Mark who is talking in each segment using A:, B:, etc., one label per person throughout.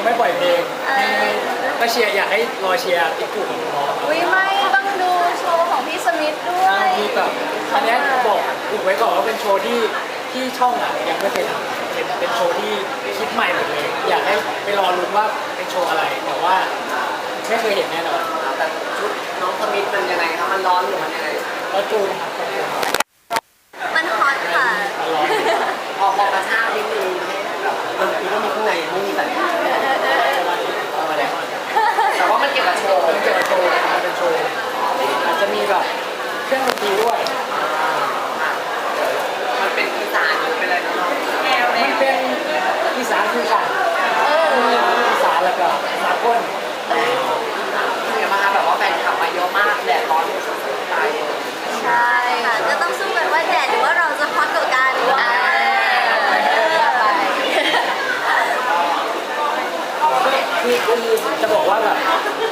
A: ยั
B: ง
A: ยัง
B: ไม่
C: ปล่อยเพลง
A: เออ
C: ก็เชียร์อยากให้รอเชียร์ติ๊กถูกของน้อง
D: อุ้ยไม่ต้องดูโชว์ของพี่สมิธด้วย
C: ที่แบบอันเนี้ยบอกอุบไว้ก่อนว่าเป็นโชว์ที่ที่ช่องอะยังไม่เคยทำเป็นเป็นโชว์ที่คิดใหม่หมดเลย อยากให้ไปรอลุ้นว่าเป็นโชว์อะไรแต่ว่าไม่เคยเห็นแน่นอน
B: แต่ชุดน้องสมิธมันยังไงคะมันร้อนหรือมันยังไง
C: แล้วจูนครับจูน
A: มันฮอตค่ะ
C: มาร้อน
B: พอพอกระชากนิดนึงแบบมันคือก็มีข้างในไม่มีแต่เอามาแล้วแต่ว่ามันเกี่ยวกับโชว์
C: เป็นเกี่ยวกับโชว์มันเป็นโชว์อาจจะมีแบบเครื่องดนตรีด้วย
B: มันเป็นอีสานหรือเป็นอะไรเนาะ
C: มันเป็นอีสานคือกันอีสานแล้วก็สากล
B: คืออย่างมาแบบว่าแฟนคลับมาเยอะมากแดดร้อนชุดตายเลย
A: ใช่ ค่ะก็ต้องสู้กันว่าแดดหรือว่าเราจะฮอตกว่ากัน
D: อ่า
C: คือคือจะบอกว่าแบบ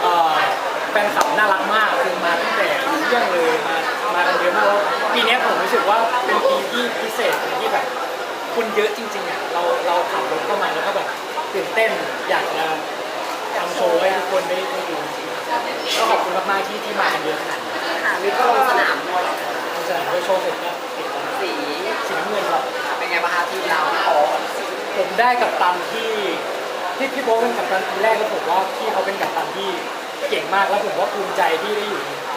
C: เอ่อแฟนคลับน่ารักมากคือมาตั้งแต่เที่ยงเลยมามากันเยอะมากแล้วปีเนี้ยผมรู้สึกว่าเป็นปีที่พิเศษที่แบบคุณเยอะจริงๆอะเราเราขับรถเข้ามาแล้วก็แบบตื่นเต้นอยากจะทำโชว์ให้ทุกคนได้ได้ดูจริงๆก็ขอบคุณมากๆที่ที่มากันเยอะขนาดนี้
A: ค่ะ
B: นี่ก็ลงสนาม ด้วย
C: เพราะฉะนั้นด้วยโชว์เสร็จก็ปิดแล้วนะ
B: สี
C: สีน้ำเงินครับ
B: เป็นไงบ้างคะทีมเราพี่โป๊
C: ผมได้กับตันที่ที่พี่โบ๊ทเป็นกับตันทีแรกแล้วผมว่าพี่เขาเป็นกับตันที่เก่งมากแล้วผมว่าภูมิใจที่ได้อยู่ในเขา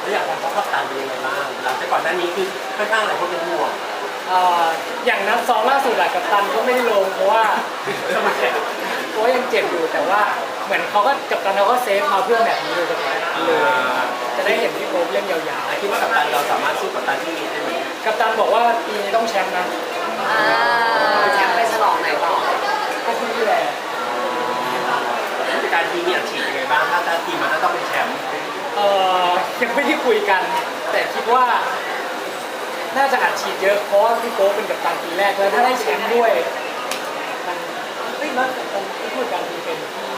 E: แล้วอย่างของเขาขับตันเป็นยังไงบ้างหลังจากก่อนหน้านี้คือค่อนข้างหลายคนเป็นห่วง
C: เอ่ออย่างนัดซ้อมล่าสุดอะกับตันก็ไม่ได้ลงเพราะว่าเพราะว่ายังเจ็บอยู่แต่ว่าเหมือนเขาก็กับตันเขาก็เซฟมาเพื่อแบบนี้โดยเฉพาะเลยจะได้เห็นพี่โบ๊ทเล่นยาว
E: คิดว่ากับตันเราสามารถสู้กับตันที่มีได้ไหม
C: ๆกับตันบอกว่าปีนี้ต้องแชมป์นะ
D: อ่า
B: แชมป์ไปฉลองไหนต่อ
C: ก็ที่นี่แหละ
E: ผู้จัดการทีมมีอัดฉีดยังไงบ้างถ้าถ้าทีมมันต้องเป็นแชมป์
C: เอ่อยังไม่ได้คุยกัน แต่คิดว่าน่าจะอัดฉีดเยอะเพราะว่าพี่โป๊ปเป็นกับตันปีแรกแล้วถ้าได้แชมป์ด้วยมัน เฮ้ยมันผมพูดกันทีเป็นที่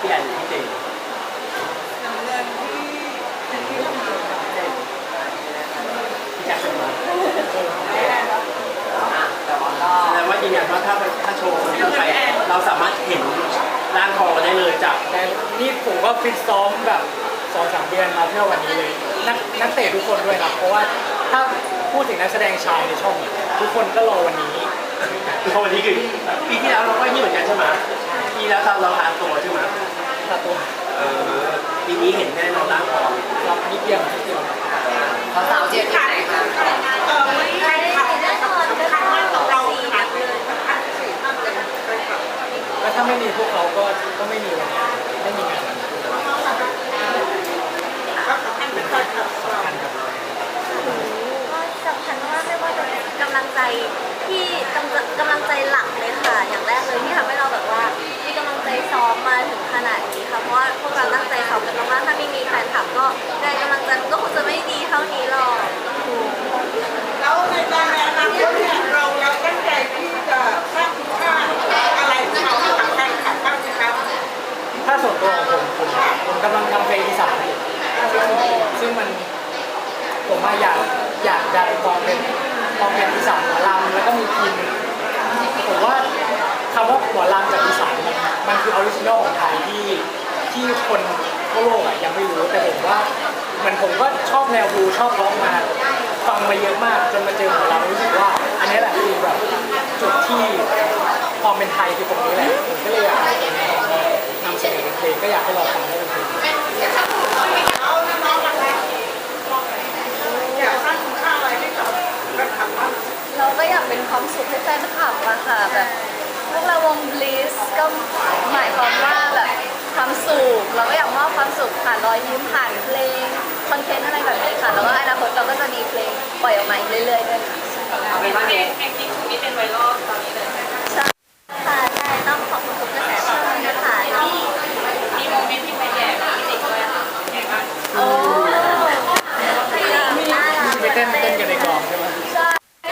E: พี่แอนพี่เจพี่แจ็คเป็นมา
B: อะแต่ว่าก็
E: แสดงว่ายืนยันว่าถ้าถ้าโชว์คนนี้ไปเราสามารถเห็นร่างทองได้เลยจาก
C: แต่นี่ผมก็ฟิตซ้อมแบบสองสามเดือนมาเพื่อวันนี้เลยนักนักเตะทุกคนด้วยครับเพราะว่าถ้าพูดถึงนักแสดงชายในช่องนี่ยทุกคนก็รอวันนี้
E: เพราะวันนี้คือปีที่แล้วเราก็ยี่เหมือนกันใช่ไหมปีแล้วเราเราหาตัวใช่ไหม
C: ถ้าตัว
E: เออปีนี้เห็นแน่นอนร่างทอง
C: รับนิดเดียวนิดเดียวครับ
B: สาวเชียร์ทีมไหนคะ
C: ถ้าไม่มีพวกเขาก็ก็ไม่มีไม่มีงานสำคัญกับเรา
A: ก็สำคัญมากไม่ว่าจะกำลังใจ ที่กำลังกำลังใจหลักเลยค่ะ อย่างแรกเลยที่ทำให้เราแบบว่ามีกำลังใจซ้อมมาถึงขนาดนี้ค่ะ เพราะว่าพวกเราตั้งใจซ้อมกันมากๆถ้าไม่มีแฟนคลับก็แรงกำลังใจมันก็คงจะไม่ดีเท่านี้หรอก
F: แล้วในการในอนาคตเนี่ยเราเราตั้งใจที่จะสร้างคุณค่าอะไรที่เราให้กับแฟนคลับบ้างไหมครับ
C: ถ้าส่วนตัวของผมผมผมกำลังทำเพลงอีสานอยู่ซึ่งมันผมมาอยากอยากดันความเป็น ความเป็นอีสานหมอลำแล้วก็มีพินผมว่าคำว่าหมอลำกับอีสานมันมันคือออริจินอลของไทยที่ที่คนทั่วโลกอะยังไม่รู้แต่ผมว่าเหมือนผมก็ชอบแนวบลูชอบร้องมาฟังมาเยอะมากจนมาเจอหมอลำรู้สึกว่า อันนี้แหละคือแบบจุดที่ความเป็นไทยคือตรงนี้แหละผมก็เลยอยากนำเสนอเป็นเพลงก็อยากให้เราฟังด้เป็นเพลง
F: เอาน้องๆมาแล้วอยากสร้างคุณค่าอะไรให้กับแฟนคลับบ้าง
D: เราก็อยากเป็นความสุขให้แฟนคลับอะค่ะแบบพวกเราวง Bliss ก็หมายความว่าแบบความสุขเราก็อยากมอบความสุขผ่านรอยยิ้มผ่านเพลงคอนเทนต์อะไรแบบนี้ค่ะแล้วก็อนาคตเราก็จะมีเพลงปล่อยออกมาอีกเรื่อยๆด้วยค่ะ
B: เอาเป็นว่าเอ็ก
A: ค่ะใช่ต้องขอบคุณทุกกระแสตอบรับนะคะที่
D: โอ้
A: น่ารัก
C: ไปเต้นเต้นกันในกองใช่ไหม
D: ใช่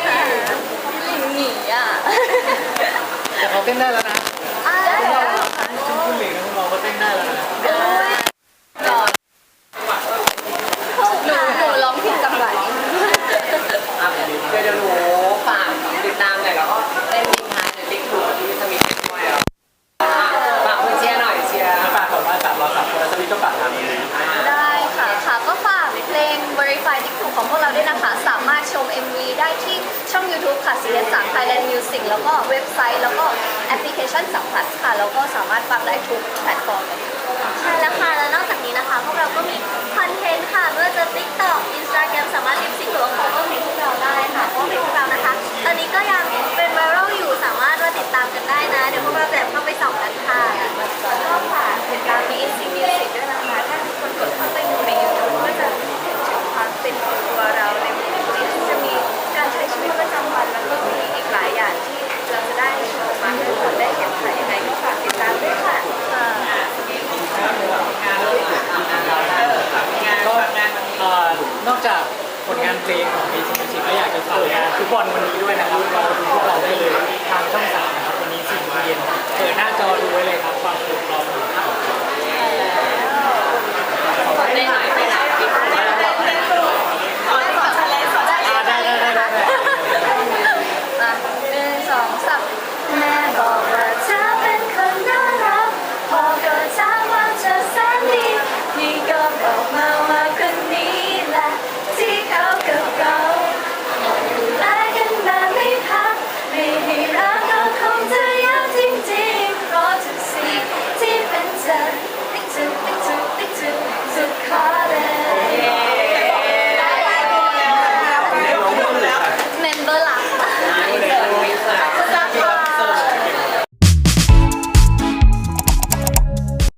D: ค่ะพี่หลิงหนีอะ
C: แต่เขาเต้นได้แล้วนะ
D: เอ่าได้เหรอ
C: ชุดคุณเหล็กนะพวกเราก็เต้นได้แล้วนะ
D: โอ้ยหล่อหนูหนูร้องผิดจังหวะนี้
B: อะเดี๋ยวเดี๋ยวหนูฝากติดตามหน่อยแล้วก็เต้นทิ้งท้ายในติ๊กถูกที่สมิธด้วยอะฝากคุณเชียร์หน่อยเชียร์
E: ฝากก่อนว่าฝากเราฝากคนแล้วสมิธก็ฝากทางนี้
D: ได้ค่ะค่ะก็ฝากเพลง Verify ที่ถูกของพวกเราด้วยนะคะ สามารถชม MV ได้ที่ช่อง YouTube ค่ะ CS3 Thailand Music แล้วก็เว็บไซต์แล้วก็แอปพลิเคชัน3 plus ค่ะ แล้วก็สามารถฟังได้ทุกแพลตฟอร์มเลยค่ะ
A: ใช่แล้วค่ะ แล้วนอกจากนี้นะคะ พวกเราก็มีคอนเทนต์ค่ะ เมื่อจะ TikTok Instagram สามารถลิปซิงหรือว่า cover เพลงพวกเราได้ค่ะเพราะว่าเพลงพวกเรานะคะ ตอนนี้ก็ยังเป็นไวรัลอยู่ สามารถมาติดตามกันได้นะ เดี๋ยวพวกเราจะเข้าไปส่องกันค่ะแล้วก็ฝากติดตามมี Instinct Music ด้วยนะคะ ถ้าทุกคนกดเข้าไปดูใน YouTube ก็จะเห็นถึงความเป็นตัวเราในเพลงนี้ที่จะมีการใช้ชีวิตประจำวันแล้วก็มีอีกหลายอย่างที่เราจะได้โชว์มาให้ทุกคนได้เห็นค่ะยังไงก็ฝากติดตามด้วยค่ะ
C: ก็เอ่อนอกจาก ผลงานเพลงของ b ีซีมิชิก็อยากจะฝากงานฟุตบอลวันนี้ด้วยนะครับรอดูพวกเราได้เลยทางช่องสามนะครับวันนี้สี่โมงเย็นเปิดหน้าจอดูไว้เลยครับความสนุกรออยู่